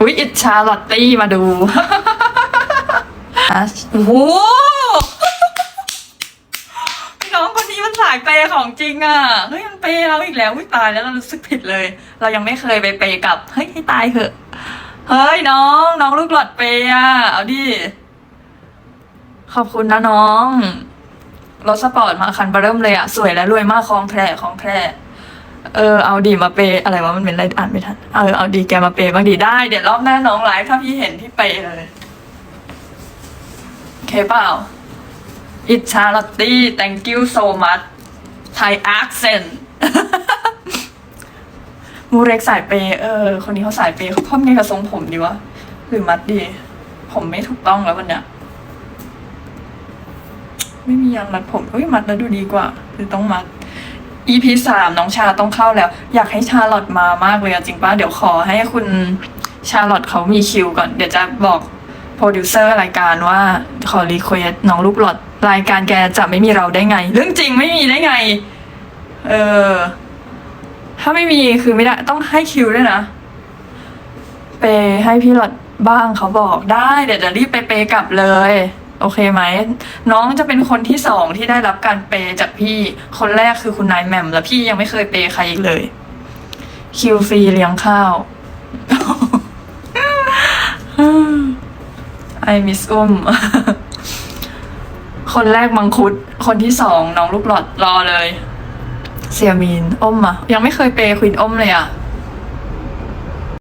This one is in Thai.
อุ๊ยอิจฉาลอตตี้มาดูอะโอ้โหพี่น้องคนนี้มันสายเปย์ของจริงอะ เฮ้ยมันเปย์เราอีกแล้วอุ้ยตายแล้วเรารู้สึกผิดเลย เรายังไม่เคยไปเปย์กับ เฮ้ยให้ตายเถอะ เฮ้ยน้อง น้องลูกหลอดเปย์อะ เอาดิ ขอบคุณนะน้อง รถสปอร์ตมาคันเบร์เริ่มเลยอะ สวยและรวยมากคลองแคร่คลองแคร่ เออเอาดีมาเปย์อะไรวะมันเป็นอะไรอ่านไม่ทันเออเอาดีแกมาเปย์บ้างดีได้เดี๋ยวรอบหน้าน้องไลฟ์ถ้าพี่เห็นพี่เปย์เลยโอเคเปล่าอิจฉาลอตตี้ thank you so much Thai accent มูเร็กสายเปย์เออ คนนี้เขาสายเปย์เขาพ่อไงกับทรงผมดีวะ หรือมัดดี ผมไม่ถูกต้องแล้ววันเนี้ยไม่มียางรัดผมเอ้ยมัดแล้วดูดีกว่า หรือต้องมัด EP สามน้องชาต้องเข้าแล้ว อยากให้ชาลอตมามากเลยอะจริงปะเดี๋ยวขอให้คุณชาลอตเขามีคิวก่อน เดี๋ยวจะบอกโปรดิวเซอร์รายการว่าขอรีเควสน้องลูกหลอดรายการแกจะไม่มีเราได้ไง เรื่องจริงไม่มีได้ไง เออ ถ้าไม่มีคือไม่ได้ต้องให้คิวด้วยนะ เปย์ให้พี่หลอดบ้างเขาบอกได้ เดี๋ยวจะรีบไปเปย์กลับเลย โอเคไหมน้องจะเป็นคนที่สองที่ได้รับการเปย์จากพี่คนแรกคือคุณนายแหม่มแล้วพี่ยังไม่เคยเปย์ใครอีกเลย คิวฟรีเลี้ยงข้าว ไอมิสอุ้ม คนแรกมังคุด คนที่สองน้องลูกหลอดรอเลยเซียมีนอ้มอะยังไม่เคยเปย์ควินอ้มเลยอะ